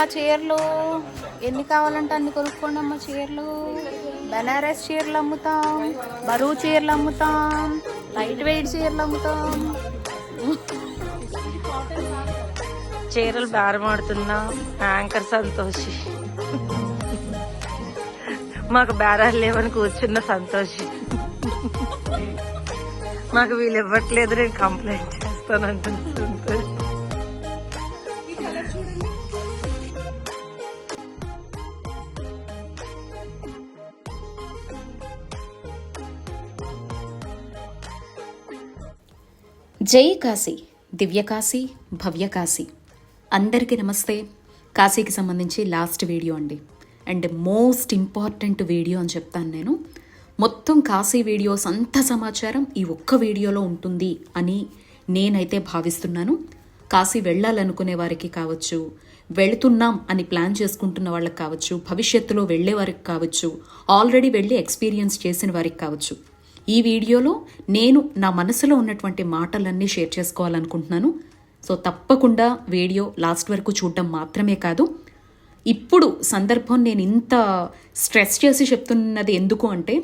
ఆ చీరలు ఎన్ని కావాలంటే అన్ని కొనుక్కోండి అమ్మ చీరలు. బెనారస్ చీరలు అమ్ముతాం బరువు చీరలు అమ్ముతాం లైట్ వెయిట్ చీరలు అమ్ముతాం. చీరలు బేరమాడుతున్న యాంకర్ సంతోషి. మాకు బేరాలు లేవని కూర్చున్న సంతోషి. మాకు వీళ్ళు ఇవ్వట్లేదు నేను కంప్లైంట్ చేస్తాను సంతోషి. జై కాశీ దివ్యకాశీ భవ్యకాశీ అందరికీ నమస్తే. కాశీకి సంబంధించి లాస్ట్ వీడియో అండి. అండ్ మోస్ట్ ఇంపార్టెంట్ వీడియో అని చెప్తాను నేను. మొత్తం కాశీ వీడియోస్ అంత సమాచారం ఈ ఒక్క వీడియోలో ఉంటుంది అని నేనైతే భావిస్తున్నాను. కాశీ వెళ్ళాలనుకునే వారికి కావచ్చు వెళుతున్నాం అని ప్లాన్ చేసుకుంటున్న వాళ్ళకి కావచ్చు భవిష్యత్తులో వెళ్ళే వారికి కావచ్చు ఆల్రెడీ వెళ్ళి ఎక్స్పీరియన్స్ చేసిన వారికి కావచ్చు ఈ వీడియోలో నేను నా మనసులో ఉన్నటువంటి మాటలన్నీ షేర్ చేసుకోవాలనుకుంటున్నాను. సో తప్పకుండా వీడియో లాస్ట్ వరకు చూడడం మాత్రమే కాదు. ఇప్పుడు సందర్భం నేను ఇంత స్ట్రెస్ చేసి చెప్తున్నది ఎందుకు అంటే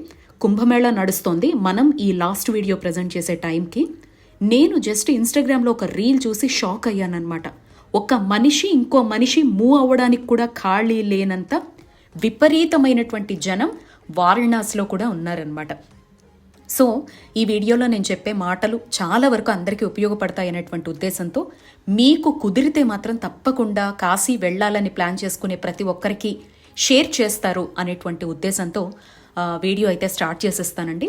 కుంభమేళ నడుస్తోంది. మనం ఈ లాస్ట్ వీడియో ప్రజెంట్ చేసే టైంకి నేను జస్ట్ ఇన్స్టాగ్రామ్లో ఒక రీల్ చూసి షాక్ అయ్యానమాట ఒక మనిషి ఇంకో మనిషి మూవ్ అవ్వడానికి కూడా ఖాళీ లేనంత విపరీతమైనటువంటి జనం వారణాసిలో కూడా ఉన్నారనమాట సో ఈ వీడియోలో నేను చెప్పే మాటలు చాలా వరకు అందరికీ ఉపయోగపడతాయి అనేటువంటి ఉద్దేశంతో మీకు కుదిరితే మాత్రం తప్పకుండా కాశీ వెళ్ళాలని ప్లాన్ చేసుకునే ప్రతి ఒక్కరికి షేర్ చేస్తారు అనేటువంటి ఉద్దేశంతో వీడియో అయితే స్టార్ట్ చేసేస్తానండి.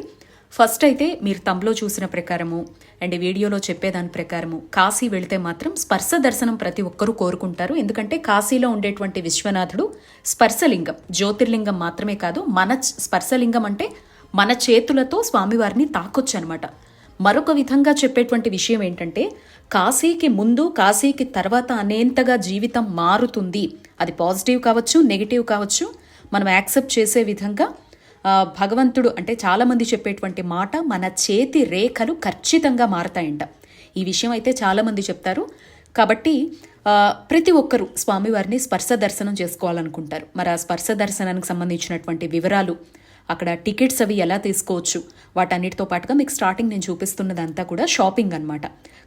ఫస్ట్ అయితే మీరు తమలో చూసిన ప్రకారము అండ్ వీడియోలో చెప్పేదాని ప్రకారము కాశీ వెళితే మాత్రం స్పర్శ దర్శనం ప్రతి ఒక్కరూ కోరుకుంటారు. ఎందుకంటే కాశీలో ఉండేటువంటి విశ్వనాథుడు స్పర్శలింగం జ్యోతిర్లింగం మాత్రమే కాదు మన స్పర్శలింగం అంటే మన చేతులతో స్వామివారిని తాకొచ్చు అనమాట మరొక విధంగా చెప్పేటువంటి విషయం ఏంటంటే కాశీకి ముందు కాశీకి తర్వాత అనేంతగా జీవితం మారుతుంది. అది పాజిటివ్ కావచ్చు నెగిటివ్ కావచ్చు మనం యాక్సెప్ట్ చేసే విధంగా భగవంతుడు అంటే చాలామంది చెప్పేటువంటి మాట మన చేతి రేఖలు ఖచ్చితంగా మారతాయంట. ఈ విషయం అయితే చాలామంది చెప్తారు. కాబట్టి ప్రతి ఒక్కరూ స్వామివారిని స్పర్శ దర్శనం చేసుకోవాలనుకుంటారు. మరి ఆ స్పర్శ దర్శనానికి సంబంధించినటువంటి వివరాలు అక్కడ టికెట్స్ అవి ఎలా తీసుకోవచ్చు? వాటన్నిటితో పాటుగా మీకు స్టార్టింగ్ నేను చూపిస్తున్నదంతా కూడా షాపింగ్ అన్నమాట.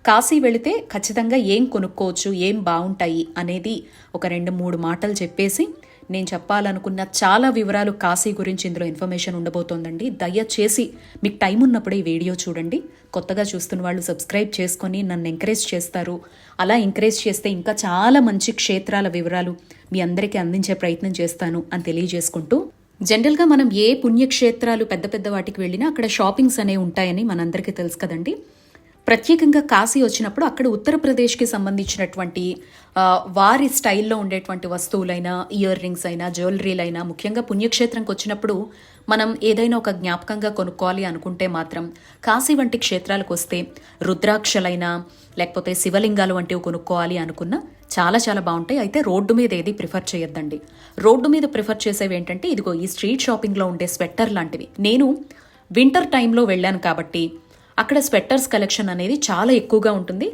కాశీ వెళితే ఖచ్చితంగా ఏం కొనుక్కోవచ్చు ఏం బాగుంటాయి అనేది ఒక రెండు మూడు మాటలు చెప్పేసి నేను చెప్పాలనుకున్న చాలా వివరాలు కాశీ గురించి ఇందులో ఇన్ఫర్మేషన్ ఉండబోతోందండి. దయచేసి మీకు టైం ఉన్నప్పుడే ఈ వీడియో చూడండి. కొత్తగా చూస్తున్న వాళ్ళు సబ్స్క్రైబ్ చేసుకొని నన్ను ఎంకరేజ్ చేస్తారు. అలా ఎంకరేజ్ చేస్తే ఇంకా చాలా మంచి క్షేత్రాల వివరాలు మీ అందరికీ అందించే ప్రయత్నం చేస్తాను అని తెలియజేసుకుంటూ జనరల్గా మనం ఏ పుణ్యక్షేత్రాలు పెద్ద పెద్ద వాటికి వెళ్ళినా అక్కడ షాపింగ్స్ అనేవి ఉంటాయని మనందరికీ తెలుసు కదండి. ప్రత్యేకంగా కాశీ వచ్చినప్పుడు అక్కడ ఉత్తరప్రదేశ్కి సంబంధించినటువంటి వారి స్టైల్లో ఉండేటువంటి వస్తువులైనా ఇయర్ రింగ్స్ అయినా జ్యువెలరీలైనా ముఖ్యంగా పుణ్యక్షేత్రంకి వచ్చినప్పుడు మనం ఏదైనా ఒక జ్ఞాపకంగా కొనుక్కోవాలి అనుకుంటే మాత్రం కాశీ వంటి క్షేత్రాలకు వస్తే రుద్రాక్షలైనా లేకపోతే శివలింగాలు వంటివి కొనుక్కోవాలి అనుకున్నా చాలా చాలా బాగుంటాయి. అయితే రోడ్డు మీద ఏది ప్రిఫర్ చేయొద్దండి. రోడ్డు మీద ప్రిఫర్ చేసేవి ఏంటంటే ఇదిగో ఈ స్ట్రీట్ షాపింగ్లో ఉండే స్వెట్టర్ లాంటివి. నేను వింటర్ టైంలో వెళ్ళాను కాబట్టి అక్కడ స్వెట్టర్స్ కలెక్షన్ అనేది చాలా ఎక్కువగా ఉంటుంది.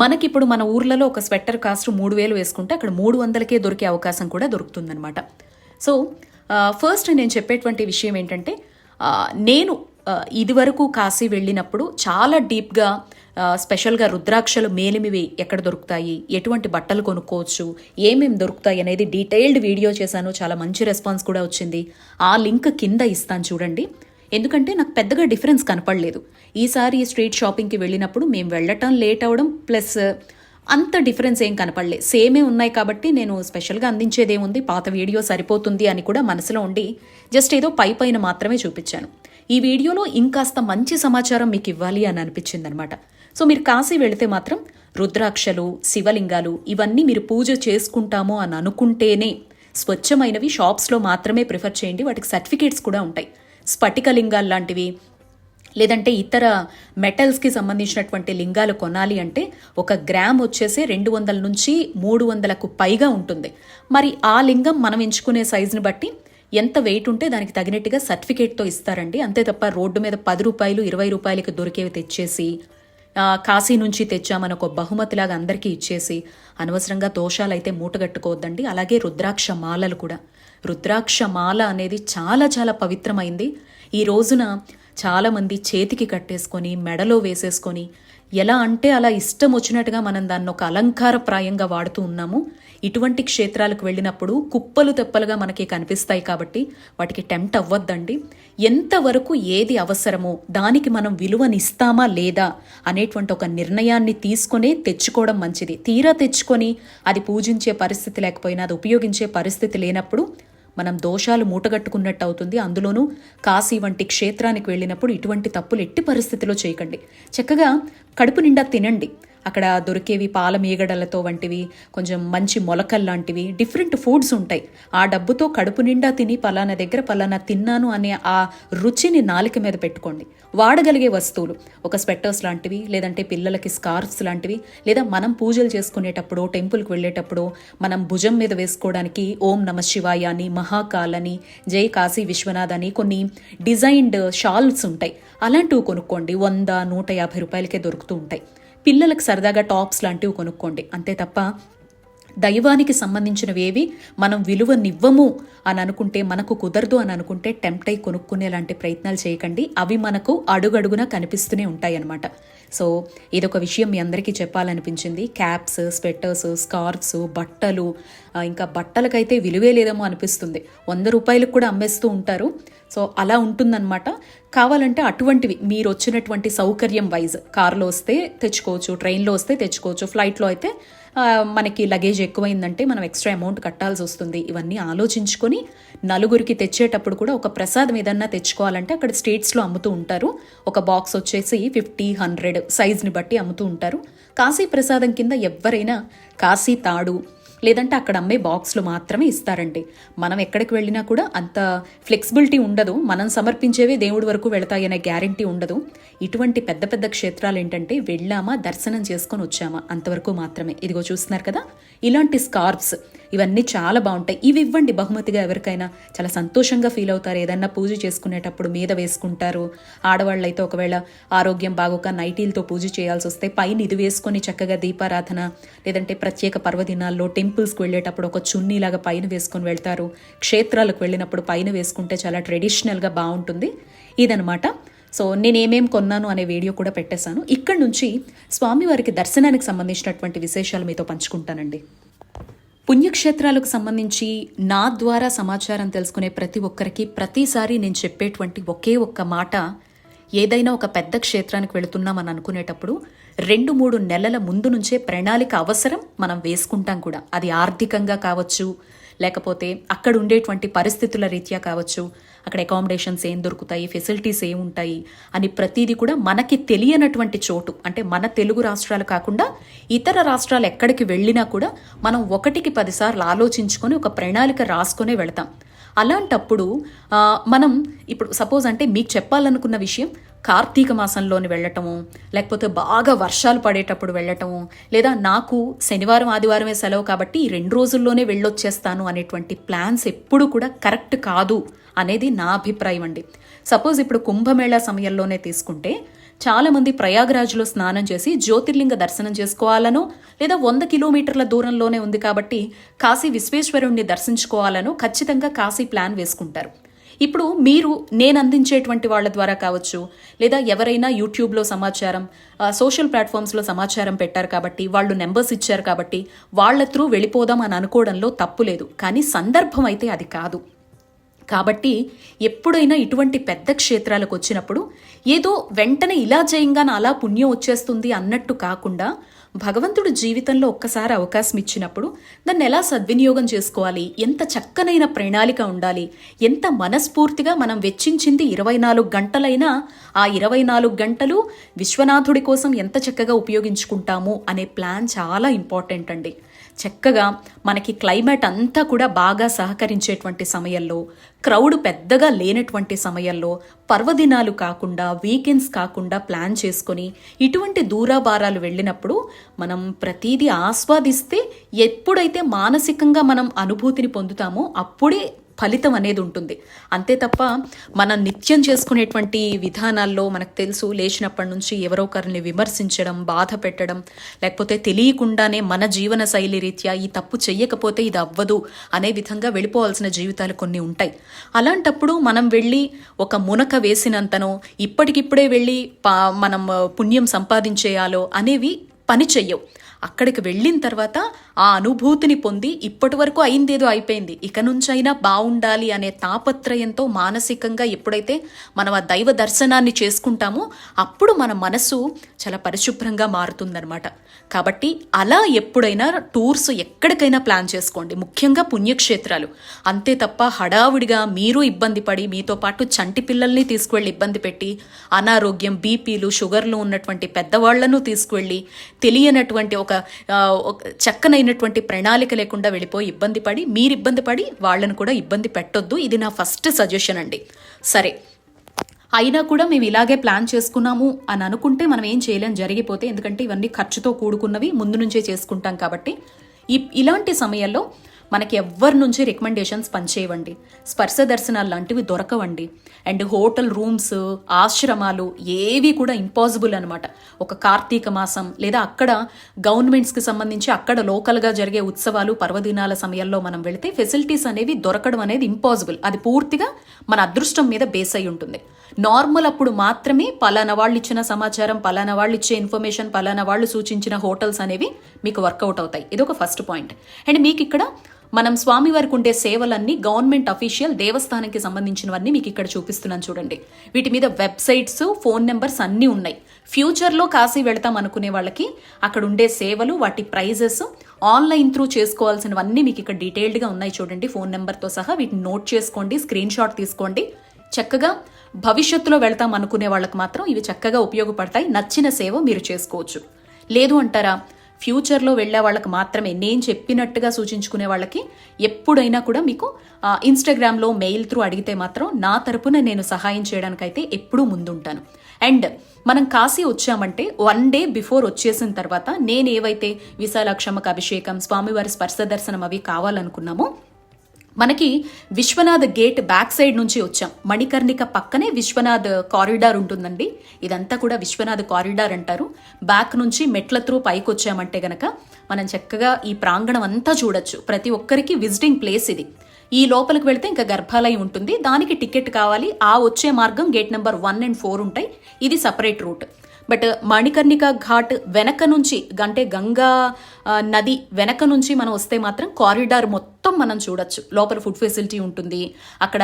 మనకిప్పుడు మన ఊర్లలో ఒక స్వెట్టర్ కాస్ట్ మూడు వేలు వేసుకుంటే అక్కడ మూడు వందలకే దొరికే అవకాశం కూడా దొరుకుతుందనమాట సో ఫస్ట్ నేను చెప్పేటువంటి విషయం ఏంటంటే నేను ఇదివరకు కాశీ వెళ్ళినప్పుడు చాలా డీప్గా స్పెషల్గా రుద్రాక్షలు మేలిమివి ఎక్కడ దొరుకుతాయి ఎటువంటి బట్టలు కొనుక్కోవచ్చు ఏమేమి దొరుకుతాయి అనేది డీటెయిల్డ్ వీడియో చేశాను. చాలా మంచి రెస్పాన్స్ కూడా వచ్చింది. ఆ లింక్ కింద ఇస్తాను చూడండి. ఎందుకంటే నాకు పెద్దగా డిఫరెన్స్ కనపడలేదు. ఈసారి స్ట్రీట్ షాపింగ్కి వెళ్ళినప్పుడు మేము వెళ్ళటం లేట్ అవడం ప్లస్ uh, అంత డిఫరెన్స్ ఏం కనపడలే సేమే ఉన్నాయి కాబట్టి నేను స్పెషల్గా అందించేదేముంది పాత వీడియో సరిపోతుంది అని కూడా మనసులో ఉండి జస్ట్ ఏదో పై పైన మాత్రమే చూపించాను. ఈ వీడియోలో ఇంకాస్త మంచి సమాచారం మీకు ఇవ్వాలి అని అనిపించింది అనమాట సో మీరు కాశీ వెళితే మాత్రం రుద్రాక్షలు శివలింగాలు ఇవన్నీ మీరు పూజ చేసుకుంటాము అని అనుకుంటేనే స్వచ్ఛమైనవి షాప్స్లో మాత్రమే ప్రిఫర్ చేయండి. వాటికి సర్టిఫికేట్స్ కూడా ఉంటాయి. స్ఫటికలింగాలు లాంటివి లేదంటే ఇతర మెటల్స్కి సంబంధించినటువంటి లింగాలు కొనాలి అంటే ఒక గ్రామ్ వచ్చేసి రెండు వందల నుంచి మూడు వందలకు పైగా ఉంటుంది. మరి ఆ లింగం మనం ఎంచుకునే సైజుని బట్టి ఎంత వెయిట్ ఉంటే దానికి తగినట్టుగా సర్టిఫికేట్తో ఇస్తారండి. అంతే తప్ప రోడ్డు మీద పది రూపాయలు ఇరవై రూపాయలకి దొరికేవి తెచ్చేసి కాశీ నుంచి తెచ్చామని ఒక బహుమతిలాగా అందరికీ ఇచ్చేసి అనవసరంగా దోషాలు అయితే మూటగట్టుకోవద్దండి. అలాగే రుద్రాక్ష మాలలు కూడా. రుద్రాక్ష మాల అనేది చాలా చాలా పవిత్రమైంది. ఈ రోజున చాలామంది చేతికి కట్టేసుకొని మెడలో వేసేసుకొని ఎలా అంటే అలా ఇష్టం వచ్చినట్టుగా మనం దాన్ని ఒక అలంకారప్రాయంగా వాడుతూ ఉన్నాము. ఇటువంటి క్షేత్రాలకు వెళ్ళినప్పుడు కుప్పలు తెప్పలుగా మనకి కనిపిస్తాయి కాబట్టి వాటికి టెంప్ట్ అవ్వద్దండి. ఎంతవరకు ఏది అవసరమో దానికి మనం విలువనిస్తామా లేదా అనేటువంటి ఒక నిర్ణయాన్ని తీసుకునే తెచ్చుకోవడం మంచిది. తీరా తెచ్చుకొని అది పూజించే పరిస్థితి లేకపోయినా అది ఉపయోగించే పరిస్థితి లేనప్పుడు మనం దోషాలు మూటగట్టుకున్నట్టు అవుతుంది. అందులోనూ కాశీ వంటి క్షేత్రానికి వెళ్ళినప్పుడు ఇటువంటి తప్పులు ఎట్టి పరిస్థితిలో చేయకండి. చక్కగా కడుపు నిండా తినండి. అక్కడ దొరికేవి పాల మీగడలతో వంటివి కొంచెం మంచి మొలకల్ లాంటివి డిఫరెంట్ ఫుడ్స్ ఉంటాయి. ఆ డబ్బుతో కడుపు నిండా తిని పలానా దగ్గర పలానా తిన్నాను అనే ఆ రుచిని నాలిక మీద పెట్టుకోండి. వాడగలిగే వస్తువులు ఒక స్వెట్టర్స్ లాంటివి లేదంటే పిల్లలకి స్కార్ఫ్స్ లాంటివి లేదా మనం పూజలు చేసుకునేటప్పుడు టెంపుల్కి వెళ్ళేటప్పుడు మనం భుజం మీద వేసుకోవడానికి ఓం నమ శివాయ అని మహాకాల్ అని జై కాశీ విశ్వనాథ్ అని కొన్ని డిజైన్డ్ షాల్స్ ఉంటాయి. అలాంటివి కొనుక్కోండి. వంద నూట యాభై రూపాయలకే దొరుకుతూ ఉంటాయి. పిల్లలకు సరదాగా టాప్స్ లాంటివి కొనుక్కోండి. అంతే తప్ప దైవానికి సంబంధించినవేవి మనం విలువనివ్వము అని అనుకుంటే మనకు కుదరదు అని అనుకుంటే టెంప్ట్ అయి కొనుక్కునే లాంటి ప్రయత్నాలు చేయకండి. అవి మనకు అడుగడుగునా కనిపిస్తూనే ఉంటాయి అన్నమాట సో ఇదొక విషయం మీ అందరికీ చెప్పాలనిపించింది. క్యాప్స్ స్వెటర్స్ స్కార్ఫ్స్ బట్టలు ఇంకా బట్టలకైతే విలువే లేదేమో అనిపిస్తుంది. వంద రూపాయలకు కూడా అమ్మేస్తూ ఉంటారు. సో అలా ఉంటుందన్నమాట. కావాలంటే అటువంటివి మీరు వచ్చినటువంటి సౌకర్యం వైజ్. కారులో వస్తే తెచ్చుకోవచ్చు ట్రైన్లో వస్తే తెచ్చుకోవచ్చు ఫ్లైట్లో అయితే మనకి లగేజ్ ఎక్కువైందంటే మనం ఎక్స్ట్రా అమౌంట్ కట్టాల్సి వస్తుంది. ఇవన్నీ ఆలోచించుకొని నలుగురికి తెచ్చేటప్పుడు కూడా ఒక ప్రసాదం ఏదన్నా తెచ్చుకోవాలంటే అక్కడ స్టేట్స్లో అమ్ముతూ ఉంటారు. ఒక బాక్స్ వచ్చేసి ఫిఫ్టీ హండ్రెడ్ సైజ్ని బట్టి అమ్ముతూ ఉంటారు. కాశీ ప్రసాదం కింద ఎవరైనా కాశీ తాడు లేదంటే అక్కడ అమ్మే బాక్స్లు మాత్రమే ఇస్తారండి. మనం ఎక్కడికి వెళ్ళినా కూడా అంత ఫ్లెక్సిబిలిటీ ఉండదు. మనం సమర్పించేవి దేవుడి వరకు వెళతాయనే గ్యారంటీ ఉండదు. ఇటువంటి పెద్ద పెద్ద క్షేత్రాలు ఏంటంటే వెళ్ళామా దర్శనం చేసుకొని వచ్చామా అంతవరకు మాత్రమే. ఇదిగో చూస్తున్నారు కదా? ఇలాంటి స్కార్ఫ్స్ ఇవన్నీ చాలా బాగుంటాయి. ఇవి ఇవ్వండి బహుమతిగా ఎవరికైనా. చాలా సంతోషంగా ఫీల్ అవుతారు. ఏదన్నా పూజ చేసుకునేటప్పుడు మీద వేసుకుంటారు. ఆడవాళ్ళు అయితే ఒకవేళ ఆరోగ్యం బాగోక నైటీలతో పూజ చేయాల్సి వస్తే పైన ఇది వేసుకొని చక్కగా దీపారాధన లేదంటే ప్రత్యేక పర్వదినాల్లో టెంపుల్స్కి వెళ్ళేటప్పుడు ఒక చున్నీలాగా పైన వేసుకొని వెళ్తారు. క్షేత్రాలకు వెళ్ళినప్పుడు పైన వేసుకుంటే చాలా ట్రెడిషనల్గా బాగుంటుంది. ఇదనమాట సో నేనేమేం కొన్నాను అనే వీడియో కూడా పెట్టేశాను. ఇక్కడి నుంచి స్వామివారికి దర్శనానికి సంబంధించినటువంటి విశేషాలు మీతో పంచుకుంటానండి. పుణ్యక్షేత్రాలకు సంబంధించి నా ద్వారా సమాచారం తెలుసుకునే ప్రతి ఒక్కరికి ప్రతిసారి నేను చెప్పేటువంటి ఒకే ఒక్క మాట ఏదైనా ఒక పెద్ద క్షేత్రానికి వెళుతున్నామని అనుకునేటప్పుడు రెండు మూడు నెలల ముందు నుంచే ప్రణాళిక అవసరం మనం వేసుకుంటాం కూడా. అది ఆర్థికంగా కావచ్చు లేకపోతే అక్కడ ఉండేటువంటి పరిస్థితుల రీత్యా కావచ్చు అక్కడ అకామిడేషన్స్ ఏం దొరుకుతాయి ఫెసిలిటీస్ ఏం ఉంటాయి అని ప్రతిదీ కూడా మనకి తెలియనటువంటి చోటు. అంటే మన తెలుగు రాష్ట్రాలు కాకుండా ఇతర రాష్ట్రాలు ఎక్కడికి వెళ్ళినా కూడా మనం ఒకటికి పదిసార్లు ఆలోచించుకొని ఒక ప్రణాళిక రాసుకునే వెళతాం. అలాంటప్పుడు మనం ఇప్పుడు సపోజ్ అంటే మీకు చెప్పాలనుకున్న విషయం కార్తీక మాసంలోని వెళ్ళటము లేకపోతే బాగా వర్షాలు పడేటప్పుడు వెళ్ళటము లేదా నాకు శనివారం ఆదివారమే సెలవు కాబట్టి ఈ రెండు రోజుల్లోనే వెళ్ళొచ్చేస్తాను అనేటువంటి ప్లాన్స్ ఎప్పుడు కూడా కరెక్ట్ కాదు అనేది నా అభిప్రాయం అండి. సపోజ్ ఇప్పుడు కుంభమేళా సమయంలోనే తీసుకుంటే చాలా మంది ప్రయాగరాజ్లో స్నానం చేసి జ్యోతిర్లింగ దర్శనం చేసుకోవాలనో లేదా వంద కిలోమీటర్ల దూరంలోనే ఉంది కాబట్టి కాశీ విశ్వేశ్వరుణ్ణి దర్శించుకోవాలనో ఖచ్చితంగా కాశీ ప్లాన్ వేసుకుంటారు. ఇప్పుడు మీరు నేను అందించేటువంటి వాళ్ళ ద్వారా కావచ్చు లేదా ఎవరైనా యూట్యూబ్లో సమాచారం సోషల్ ప్లాట్ఫామ్స్లో సమాచారం పెట్టారు కాబట్టి వాళ్ళు నెంబర్స్ ఇచ్చారు కాబట్టి వాళ్ళ త్రూ వెళ్ళిపోదాం అని అనుకోవడంలో తప్పు లేదు. కానీ సందర్భం అయితే అది కాదు. కాబట్టి ఎప్పుడైనా ఇటువంటి పెద్ద క్షేత్రాలకు వచ్చినప్పుడు ఏదో వెంటనే ఇలా చేయంగానే అలా పుణ్యం వచ్చేస్తుంది అన్నట్టు కాకుండా భగవంతుడు జీవితంలో ఒక్కసారి అవకాశం ఇచ్చినప్పుడు దాన్ని ఎలా సద్వినియోగం చేసుకోవాలి? ఎంత చక్కనైన ప్రణాళిక ఉండాలి? ఎంత మనస్ఫూర్తిగా మనం వెచ్చించింది ఇరవై నాలుగు గంటలైనా ఆ ఇరవై నాలుగు గంటలు విశ్వనాథుడి కోసం ఎంత చక్కగా ఉపయోగించుకుంటాము అనే ప్లాన్ చాలా ఇంపార్టెంట్ అండి. చక్కగా మనకి క్లైమేట్ అంతా కూడా బాగా సహకరించేటువంటి సమయంలో క్రౌడ్ పెద్దగా లేనటువంటి సమయంలో పర్వదినాలు కాకుండా వీకెండ్స్ కాకుండా ప్లాన్ చేసుకొని ఇటువంటి దూరాభారాలు వెళ్ళినప్పుడు మనం ప్రతీది ఆస్వాదిస్తే ఎప్పుడైతే మానసికంగా మనం అనుభూతిని పొందుతామో అప్పుడే ఫలితం అనేది ఉంటుంది. అంతే తప్ప మనం నిత్యం చేసుకునేటువంటి విధానాల్లో మనకు తెలుసు లేచినప్పటి నుంచి ఎవరో ఒకరిని విమర్శించడం బాధ పెట్టడం లేకపోతే తెలియకుండానే మన జీవన శైలి రీత్యా ఈ తప్పు చెయ్యకపోతే ఇది అవ్వదు అనే విధంగా వెళ్ళిపోవాల్సిన జీవితాలు కొన్ని ఉంటాయి. అలాంటప్పుడు మనం వెళ్ళి ఒక మునక వేసినంతనో ఇప్పటికిప్పుడే వెళ్ళి పా మనం పుణ్యం సంపాదించేయాలో అనేవి పని చెయ్యవు. అక్కడికి వెళ్ళిన తర్వాత ఆ అనుభూతిని పొంది ఇప్పటి వరకు అయిందేదో అయిపోయింది. ఇక నుంచైనా బాగుండాలి అనే తాపత్రయంతో మానసికంగా ఎప్పుడైతే మనం ఆ దైవ దర్శనాన్ని చేసుకుంటామో అప్పుడు మన మనసు చాలా పరిశుభ్రంగా మారుతుందనమాట కాబట్టి అలా ఎప్పుడైనా టూర్స్ ఎక్కడికైనా ప్లాన్ చేసుకోండి. ముఖ్యంగా పుణ్యక్షేత్రాలు. అంతే తప్ప హడావుడిగా మీరు ఇబ్బంది పడి మీతో పాటు చంటి పిల్లల్ని తీసుకువెళ్ళి ఇబ్బంది పెట్టి అనారోగ్యం బీపీలు షుగర్లు ఉన్నటువంటి పెద్దవాళ్ళను తీసుకువెళ్ళి తెలియనటువంటి ఒక ఒక చక్కనైనటువంటి ప్రణాళిక లేకుండా వెళ్ళిపోయి ఇబ్బంది పడి మీరు ఇబ్బంది పడి వాళ్ళను కూడా ఇబ్బంది పెట్టొద్దు. ఇది నా ఫస్ట్ సజెషన్ అండి. సరే. అయినా కూడా మేము ఇలాగే ప్లాన్ చేసుకున్నాము అని అనుకుంటే మనం ఏం చేయలేం జరిగిపోతే. ఎందుకంటే ఇవన్నీ ఖర్చుతో కూడుకున్నవి ముందు నుంచే చేసుకుంటాం కాబట్టి. ఇలాంటి సమయంలో మనకి ఎవ్వరి నుంచి రికమెండేషన్స్ పనిచేయవండి. స్పర్శ దర్శనాలు లాంటివి దొరకవండి. అండ్ హోటల్ రూమ్స్ ఆశ్రమాలు ఏవి కూడా ఇంపాసిబుల్ అనమాట ఒక కార్తీక మాసం లేదా అక్కడ గవర్నమెంట్స్కి సంబంధించి అక్కడ లోకల్గా జరిగే ఉత్సవాలు పర్వదినాల సమయంలో మనం వెళితే ఫెసిలిటీస్ అనేవి దొరకడం అనేది ఇంపాసిబుల్. అది పూర్తిగా మన అదృష్టం మీద బేస్ అయి ఉంటుంది. నార్మల్ అప్పుడు మాత్రమే పలానా వాళ్ళు ఇచ్చిన సమాచారం పలానా వాళ్ళు ఇచ్చే ఇన్ఫర్మేషన్ పలానా వాళ్ళు సూచించిన హోటల్స్ అనేవి మీకు వర్కౌట్ అవుతాయి. ఇది ఒక ఫస్ట్ పాయింట్. అండ్ మీకు ఇక్కడ మనం స్వామివారికి ఉండే సేవలన్నీ గవర్నమెంట్ అఫీషియల్ దేవస్థానంకి సంబంధించినవన్నీ మీకు ఇక్కడ చూపిస్తున్నాను చూడండి. వీటి మీద వెబ్సైట్స్ ఫోన్ నెంబర్స్ అన్నీ ఉన్నాయి. ఫ్యూచర్లో కాశీ వెళతాం అనుకునే వాళ్ళకి అక్కడ ఉండే సేవలు వాటి ప్రైజెస్ ఆన్లైన్ త్రూ చేసుకోవాల్సినవన్నీ మీకు ఇక్కడ డీటెయిల్డ్గా ఉన్నాయి చూడండి. ఫోన్ నెంబర్తో సహా వీటిని నోట్ చేసుకోండి స్క్రీన్ షాట్ తీసుకోండి. చక్కగా భవిష్యత్తులో వెళ్తాం అనుకునే వాళ్ళకి మాత్రం ఇవి చక్కగా ఉపయోగపడతాయి. నచ్చిన సేవ మీరు చేసుకోవచ్చు. లేదు అంటారా ఫ్యూచర్లో వెళ్ళే వాళ్ళకి మాత్రమే నేను చెప్పినట్టుగా సూచించుకునే వాళ్ళకి ఎప్పుడైనా కూడా మీకు ఇన్స్టాగ్రామ్లో మెయిల్ త్రూ అడిగితే మాత్రం నా తరపున నేను సహాయం చేయడానికైతే ఎప్పుడూ ముందుంటాను. అండ్ మనం కాశీ వచ్చామంటే వన్ డే బిఫోర్ వచ్చేసిన తర్వాత నేను ఏవైతే విశాలాక్షమ్మకు అభిషేకం స్వామివారి స్పర్శ దర్శనం అవి కావాలనుకున్నామో మనకి విశ్వనాథ్ గేట్ బ్యాక్ సైడ్ నుంచి వచ్చాం. మణికర్ణిక పక్కనే విశ్వనాథ్ కారిడార్ ఉంటుందండి. ఇదంతా కూడా విశ్వనాథ్ కారిడార్ అంటారు. బ్యాక్ నుంచి మెట్ల త్రూ పైకి వచ్చామంటే గనక మనం చక్కగా ఈ ప్రాంగణం అంతా చూడొచ్చు. ప్రతి ఒక్కరికి విజిటింగ్ ప్లేస్ ఇది. ఈ లోపలికి వెళ్తే ఇంకా గర్భాలయం ఉంటుంది. దానికి టికెట్ కావాలి. ఆ వచ్చే మార్గం gate number one and four ఉంటాయి. ఇది separate route. But Manikarnika Ghat వెనక నుంచి అంటే గంగా నది వెనక నుంచి మనం వస్తే మాత్రం కారిడార్ మొత్తం మనం చూడొచ్చు. లోపల ఫుడ్ ఫెసిలిటీ ఉంటుంది. అక్కడ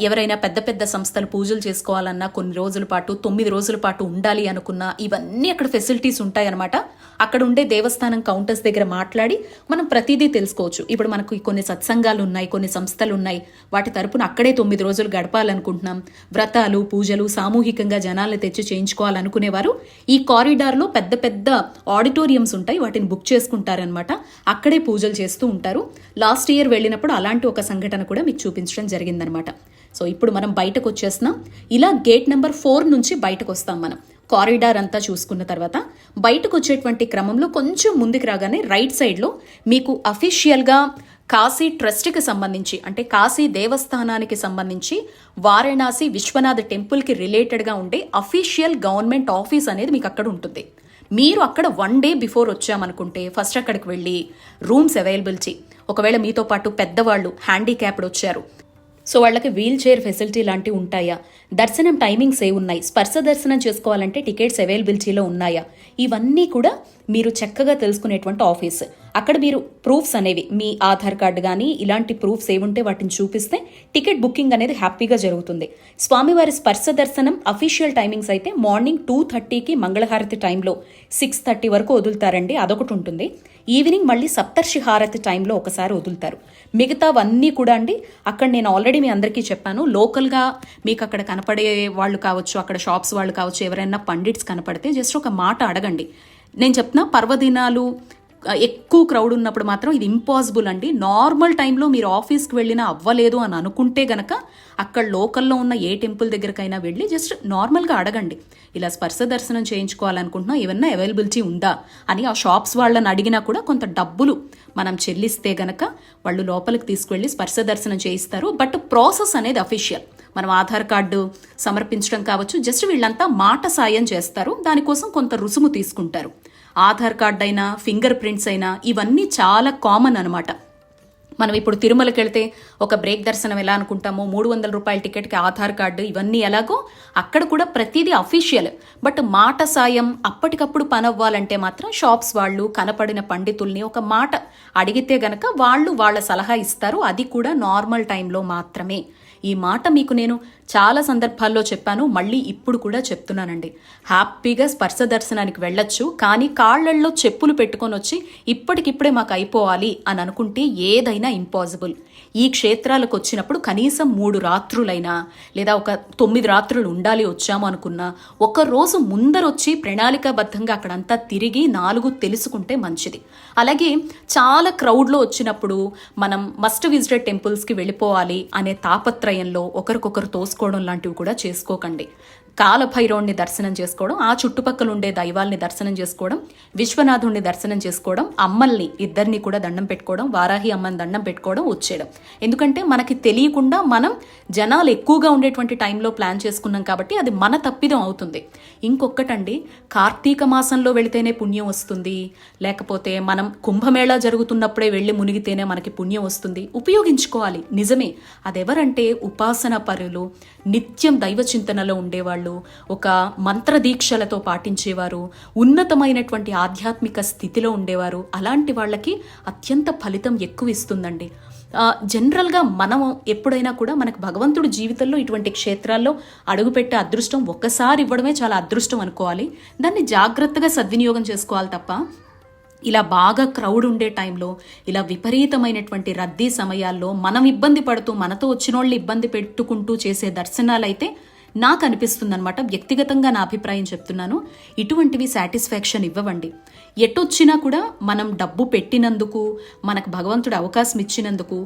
ఎవరైనా పెద్ద పెద్ద సంస్థలు పూజలు చేసుకోవాలన్నా కొన్ని రోజుల పాటు తొమ్మిది రోజుల పాటు ఉండాలి అనుకున్నా ఇవన్నీ అక్కడ ఫెసిలిటీస్ ఉంటాయి అనమాట అక్కడ ఉండే దేవస్థానం కౌంటర్స్ దగ్గర మాట్లాడి మనం ప్రతిదీ తెలుసుకోవచ్చు. ఇప్పుడు మనకు కొన్ని సత్సంగాలు ఉన్నాయి కొన్ని సంస్థలు ఉన్నాయి. వాటి తరపున అక్కడే తొమ్మిది రోజులు గడపాలనుకుంటున్నాం. వ్రతాలు పూజలు సామూహికంగా జనాలు తెచ్చి చేయించుకోవాలనుకునేవారు. ఈ కారిడార్లో పెద్ద పెద్ద ఆడిటోరియంస్ ఉంటాయి. వాటిని బుక్ చేసుకుంటారనమాట అక్కడే పూజలు చేస్తూ ఉంటారు. లాస్ట్ ఇయర్ వెళ్ళినప్పుడు అలాంటి ఒక సంఘటన కూడా మీకు చూపించడం జరిగిందనమాట సో ఇప్పుడు మనం బయటకు వచ్చేస్తున్నాం ఇలా గేట్ నెంబర్ ఫోర్ నుంచి బయటకు వస్తాం మనం. కారిడార్ అంతా చూసుకున్న తర్వాత బయటకు వచ్చేటువంటి క్రమంలో కొంచెం ముందుకు రాగానే రైట్ సైడ్లో మీకు అఫీషియల్గా కాశీ ట్రస్ట్కి సంబంధించి అంటే కాశీ దేవస్థానానికి సంబంధించి వారణాసి విశ్వనాథ్ టెంపుల్కి రిలేటెడ్గా ఉండే అఫీషియల్ గవర్నమెంట్ ఆఫీస్ అనేది మీకు అక్కడ ఉంటుంది. మీరు అక్కడ వన్ డే బిఫోర్ వచ్చామనుకుంటే ఫస్ట్ అక్కడికి వెళ్ళి రూమ్స్ అవైలబిలిటీ ఒకవేళ మీతో పాటు పెద్దవాళ్ళు హ్యాండిక్యాప్డ్ వచ్చారు. సో వాళ్ళకి వీల్ చైర్ ఫెసిలిటీ లాంటివి ఉంటాయా? దర్శనం టైమింగ్స్ ఏ ఉన్నాయి? స్పర్శ దర్శనం చేసుకోవాలంటే టికెట్స్ అవైలబిలిటీలో ఉన్నాయా? ఇవన్నీ కూడా మీరు చక్కగా తెలుసుకునేటువంటి ఆఫీస్ అక్కడ మీరు ప్రూఫ్స్ అనేవి మీ ఆధార్ కార్డు కానీ ఇలాంటి ప్రూఫ్స్ ఏముంటే వాటిని చూపిస్తే టికెట్ బుకింగ్ అనేది హ్యాపీగా జరుగుతుంది. స్వామివారి స్పర్శ దర్శనం అఫీషియల్ టైమింగ్స్ అయితే మార్నింగ్ టూ థర్టీకి మంగళహారతి టైంలో సిక్స్ థర్టీ వరకు వదులుతారండి అదొకటి ఉంటుంది. ఈవినింగ్ మళ్ళీ సప్తర్షి హారతి టైంలో ఒకసారి వదులుతారు. మిగతావన్నీ కూడా అండి అక్కడ నేను ఆల్రెడీ మీ అందరికీ చెప్పాను. లోకల్గా మీకు అక్కడ కనపడే వాళ్ళు కావచ్చు అక్కడ షాప్స్ వాళ్ళు కావచ్చు ఎవరైనా పండిట్స్ కనపడితే జస్ట్ ఒక మాట అడగండి. నేను చెప్తున్నా పర్వదినాలు ఎక్కువ క్రౌడ్ ఉన్నప్పుడు మాత్రం ఇది ఇంపాసిబుల్ అండి. నార్మల్ టైంలో మీరు ఆఫీస్కి వెళ్ళినా అవ్వలేదు అని అనుకుంటే గనక అక్కడ లోకల్లో ఉన్న ఏ టెంపుల్ దగ్గరకైనా వెళ్ళి జస్ట్ నార్మల్గా అడగండి. ఇలా స్పర్శ దర్శనం చేయించుకోవాలనుకుంటున్నా ఏమన్నా అవైలబిలిటీ ఉందా అని ఆ షాప్స్ వాళ్ళని అడిగినా కూడా కొంత డబ్బులు మనం చెల్లిస్తే గనక వాళ్ళు లోపలికి తీసుకువెళ్ళి స్పర్శ దర్శనం చేయిస్తారు. బట్ ప్రాసెస్ అనేది అఫీషియల్ మనం ఆధార్ కార్డు సమర్పించడం కావచ్చు జస్ట్ వీళ్ళంతా మాట సాయం చేస్తారు. దానికోసం కొంత రుసుము తీసుకుంటారు. ఆధార్ కార్డ్ అయినా ఫింగర్ ప్రింట్స్ అయినా ఇవన్నీ చాలా కామన్ అనమాట మనం ఇప్పుడు తిరుమలకి వెళ్తే ఒక బ్రేక్ దర్శనం ఎలా అనుకుంటామో మూడు వందల రూపాయల టికెట్కి ఆధార్ కార్డు ఇవన్నీ ఎలాగో అక్కడ కూడా ప్రతిదీ అఫీషియల్. బట్ మాట సాయం అప్పటికప్పుడు పని అవ్వాలంటే మాత్రం షాప్స్ వాళ్ళు కనపడిన పండితుల్ని ఒక మాట అడిగితే గనక వాళ్ళు వాళ్ళ సలహా ఇస్తారు. అది కూడా నార్మల్ టైంలో మాత్రమే. ఈ మాట మీకు నేను చాలా సందర్భాల్లో చెప్పాను మళ్ళీ ఇప్పుడు కూడా చెప్తున్నానండి. హ్యాపీగా స్పర్శ దర్శనానికి వెళ్ళొచ్చు కానీ కాళ్ళల్లో చెప్పులు పెట్టుకొని వచ్చి ఇప్పటికిప్పుడే మాకు అయిపోవాలి అని అనుకుంటే ఏదైనా ఇంపాసిబుల్. ఈ క్షేత్రాలకు వచ్చినప్పుడు కనీసం మూడు రాత్రులైనా లేదా ఒక తొమ్మిది రాత్రులు ఉండాలి వచ్చాము అనుకున్నా ఒక రోజు ముందరొచ్చి ప్రణాళికాబద్ధంగా అక్కడంతా తిరిగి నాలుగు తెలుసుకుంటే మంచిది. అలాగే చాలా క్రౌడ్లో వచ్చినప్పుడు మనం మస్ట్ విజిటెడ్ టెంపుల్స్కి వెళ్ళిపోవాలి అనే తాపత్రయంలో ఒకరికొకరు చేసుకోవడం లాంటివి కూడా చేసుకోకండి. కాలభైరవుణ్ణి దర్శనం చేసుకోవడం ఆ చుట్టుపక్కల ఉండే దైవాల్ని దర్శనం చేసుకోవడం విశ్వనాథుణ్ణి దర్శనం చేసుకోవడం అమ్మల్ని ఇద్దరిని కూడా దండం పెట్టుకోవడం వారాహి అమ్మని దండం పెట్టుకోవడం వచ్చేయడం. ఎందుకంటే మనకి తెలియకుండా మనం జనాలు ఎక్కువగా ఉండేటువంటి టైంలో ప్లాన్ చేసుకున్నాం కాబట్టి అది మన తప్పిదం అవుతుంది. ఇంకొకటండి కార్తీక మాసంలో వెళితేనే పుణ్యం వస్తుంది. లేకపోతే మనం కుంభమేళా జరుగుతున్నప్పుడే వెళ్ళి మునిగితేనే మనకి పుణ్యం వస్తుంది. ఉపయోగించుకోవాలి నిజమే. అదెవరంటే ఉపాసన పరులు నిత్యం దైవ చింతనలో ఉండేవాళ్ళు ఒక మంత్ర దీక్షలతో పాటించేవారు ఉన్నతమైనటువంటి ఆధ్యాత్మిక స్థితిలో ఉండేవారు. అలాంటి వాళ్ళకి అత్యంత ఫలితం ఎక్కువ ఇస్తుందండి. జనరల్గా మనం ఎప్పుడైనా కూడా మనకు భగవంతుడు జీవితంలో ఇటువంటి క్షేత్రాల్లో అడుగుపెట్టే అదృష్టం ఒక్కసారి ఇవ్వడమే చాలా అదృష్టం అనుకోవాలి. దాన్ని జాగ్రత్తగా సద్వినియోగం చేసుకోవాలి తప్ప ఇలా బాగా క్రౌడ్ ఉండే టైంలో ఇలా విపరీతమైనటువంటి రద్దీ సమయాల్లో మనం ఇబ్బంది పడుతూ మనతో వచ్చిన వాళ్ళు ఇబ్బంది పెట్టుకుంటూ చేసే దర్శనాలైతే నాకు అనిపిస్తుందనమాట వ్యక్తిగతంగా నా అభిప్రాయం చెప్తున్నాను. ఇటువంటివి సాటిస్ఫాక్షన్ ఇవ్వవండి. ఎటొచ్చినా కూడా మనం డబ్బు పెట్టినందుకు మనకు భగవంతుడు అవకాశం ఇచ్చినందుకు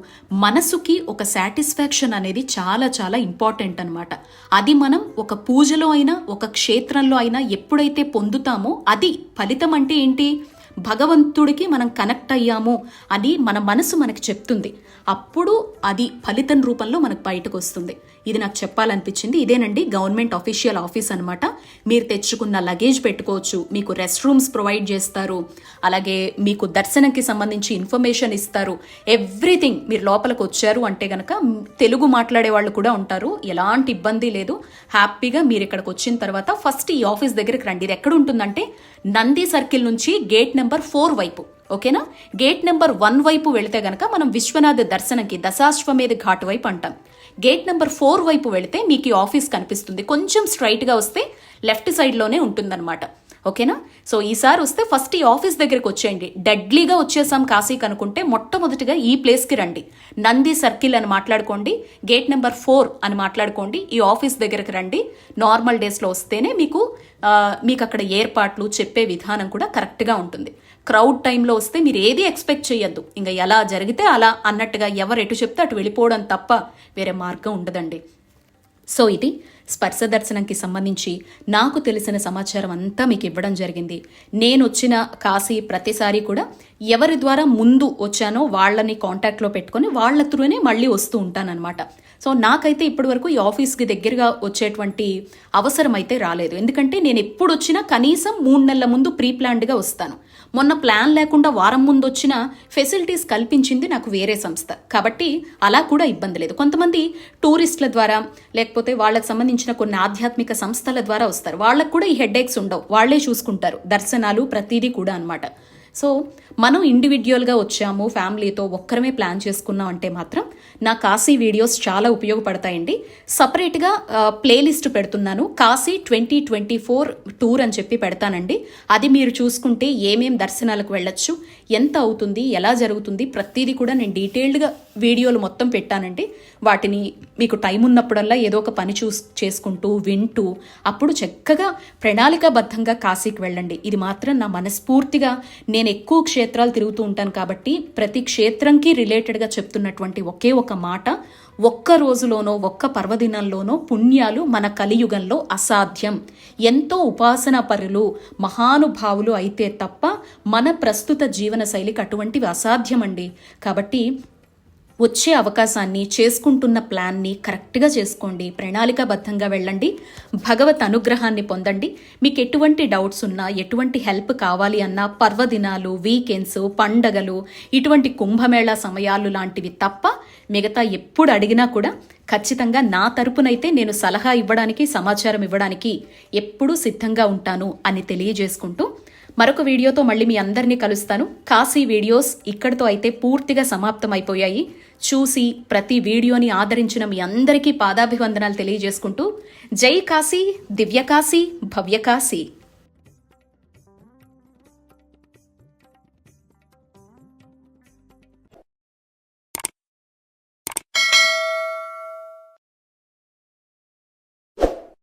మనసుకి ఒక సాటిస్ఫాక్షన్ అనేది చాలా చాలా ఇంపార్టెంట్ అనమాట అది మనం ఒక పూజలో అయినా ఒక క్షేత్రంలో అయినా ఎప్పుడైతే పొందుతామో అది ఫలితం అంటే ఏంటి? భగవంతుడికి మనం కనెక్ట్ అయ్యాము అని మన మనసు మనకు చెప్తుంది. అప్పుడు అది ఫలితం రూపంలో మనకు బయటకు వస్తుంది. ఇది నాకు చెప్పాలనిపించింది. ఇదేనండి గవర్నమెంట్ అఫీషియల్ ఆఫీస్ అనమాట మీరు తెచ్చుకున్న లగేజ్ పెట్టుకోవచ్చు మీకు రెస్ట్ రూమ్స్ ప్రొవైడ్ చేస్తారు అలాగే మీకు దర్శనంకి సంబంధించి ఇన్ఫర్మేషన్ ఇస్తారు. ఎవ్రీథింగ్ మీరు లోపలికి వచ్చారు అంటే కనుక తెలుగు మాట్లాడే వాళ్ళు కూడా ఉంటారు. ఎలాంటి ఇబ్బంది లేదు. హ్యాపీగా మీరు ఇక్కడికి వచ్చిన తర్వాత ఫస్ట్ ఈ ఆఫీస్ దగ్గరికి రండి. ఇది ఎక్కడ ఉంటుందంటే నంది సర్కిల్ నుంచి గేట్ నెంబర్ ఫోర్ వైపు ఓకేనా? గేట్ నెంబర్ వన్ వైపు వెళితే గనక మనం విశ్వనాథ్ దర్శనంకి దశాశ్వమేధ ఘాట్ వైపు అంటాం. గేట్ నెంబర్ ఫోర్ వైపు వెళితే మీకు ఈ ఆఫీస్ కనిపిస్తుంది. కొంచెం స్ట్రైట్గా వస్తే లెఫ్ట్ సైడ్లోనే ఉంటుందన్నమాట. ఓకేనా? సో ఈసారి వస్తే ఫస్ట్ ఈ ఆఫీస్ దగ్గరికి వచ్చేయండి. డెడ్లీగా వచ్చేసాం కాశీకి అనుకుంటే మొట్టమొదటిగా ఈ ప్లేస్కి రండి. నంది సర్కిల్ అని మాట్లాడుకోండి. గేట్ నెంబర్ ఫోర్ అని మాట్లాడుకోండి. ఈ ఆఫీస్ దగ్గరికి రండి. నార్మల్ డేస్లో వస్తేనే మీకు మీకు అక్కడ ఏర్పాట్లు చెప్పే విధానం కూడా కరెక్ట్గా ఉంటుంది. క్రౌడ్ టైంలో వస్తే మీరు ఏది ఎక్స్పెక్ట్ చేయొద్దు. ఇంకా ఎలా జరిగితే అలా అన్నట్టుగా ఎవరు ఎటు చెప్తే అటు వెళ్ళిపోవడం తప్ప వేరే మార్గం ఉండదండి. సో ఇది స్పర్శ దర్శనంకి సంబంధించి నాకు తెలిసిన సమాచారం అంతా మీకు ఇవ్వడం జరిగింది. నేను వచ్చిన కాశీ ప్రతిసారి కూడా ఎవరి ద్వారా ముందు వచ్చానో వాళ్ళని కాంటాక్ట్లో పెట్టుకొని వాళ్ళ త్రూనే మళ్ళీ వస్తూ ఉంటానన్నమాట. సో నాకైతే ఇప్పటి వరకు ఈ ఆఫీస్కి దగ్గరగా వచ్చేటువంటి అవసరం అయితే రాలేదు. ఎందుకంటే నేను ఎప్పుడు వచ్చినా కనీసం మూడు నెలల ముందు ప్రీ ప్లాన్డ్గా వస్తాను. మొన్న ప్లాన్ లేకుండా వారం ముందు వచ్చిన ఫెసిలిటీస్ కల్పించింది నాకు వేరే సంస్థ. కాబట్టి అలా కూడా ఇబ్బంది లేదు. కొంతమంది టూరిస్టుల ద్వారా లేకపోతే వాళ్ళకి సంబంధించిన కొన్ని ఆధ్యాత్మిక సంస్థల ద్వారా వస్తారు. వాళ్ళకు కూడా ఈ హెడ్ ఉండవు. వాళ్ళే చూసుకుంటారు. దర్శనాలు ప్రతిదీ కూడా అన్నమాట. సో మనం ఇండివిజువల్గా వచ్చాము ఫ్యామిలీతో ఒక్కరమే ప్లాన్ చేసుకున్నాం అంటే మాత్రం నా కాశీ వీడియోస్ చాలా ఉపయోగపడతాయండి. సపరేట్గా ప్లేలిస్ట్ పెడుతున్నాను. Kashi twenty twenty four tour అని చెప్పి పెడతానండి. అది మీరు చూసుకుంటే ఏమేం దర్శనాలకు వెళ్ళొచ్చు ఎంత అవుతుంది ఎలా జరుగుతుంది ప్రతిదీ కూడా నేను డీటెయిల్డ్గా వీడియోలు మొత్తం పెట్టానండి. వాటిని మీకు టైం ఉన్నప్పుడల్లా ఏదో ఒక పని చూస్ చేసుకుంటూ వింటూ అప్పుడు చక్కగా ప్రణాళికాబద్ధంగా కాశీకి వెళ్ళండి. ఇది మాత్రం నా మనస్ఫూర్తిగా నేను ఎక్కువ క్షేత్రాలు తిరుగుతూ ఉంటాను కాబట్టి ప్రతి క్షేత్రంకి రిలేటెడ్గా చెప్తున్నటువంటి ఒకే ఒక మాట ఒక్క రోజులోనో ఒక్క పర్వదినంలోనో పుణ్యాలు మన కలియుగంలో అసాధ్యం. ఎంతో ఉపాసన పరులు మహానుభావులు అయితే తప్ప మన ప్రస్తుత జీవన శైలికి అటువంటివి అసాధ్యమండి. కాబట్టి వచ్చే అవకాశాన్ని చేసుకుంటున్న ప్లాన్ని కరెక్ట్గా చేసుకోండి. ప్రణాళికాబద్ధంగా వెళ్ళండి. భగవత్ అనుగ్రహాన్ని పొందండి. మీకు ఎటువంటి డౌట్స్ ఉన్నా ఎటువంటి హెల్ప్ కావాలి అన్నా పర్వదినాలు వీకెండ్స్ పండగలు ఇటువంటి కుంభమేళా సమయాలు లాంటివి తప్ప మిగతా ఎప్పుడు అడిగినా కూడా ఖచ్చితంగా నా తరపునైతే నేను సలహా ఇవ్వడానికి సమాచారం ఇవ్వడానికి ఎప్పుడూ సిద్ధంగా ఉంటాను అని తెలియజేసుకుంటూ మరొక వీడియోతో మళ్ళీ మీ అందరినీ కలుస్తాను. కాశీ వీడియోస్ ఇక్కడితో అయితే పూర్తిగా సమాప్తం అయిపోయాయి చూసి ప్రతి వీడియోని ఆదరించిన మీ అందరికీ పాదాభివందనాలు తెలియజేసుకుంటూ జై కాశీ దివ్య కాశీ భవ్య కాశీ.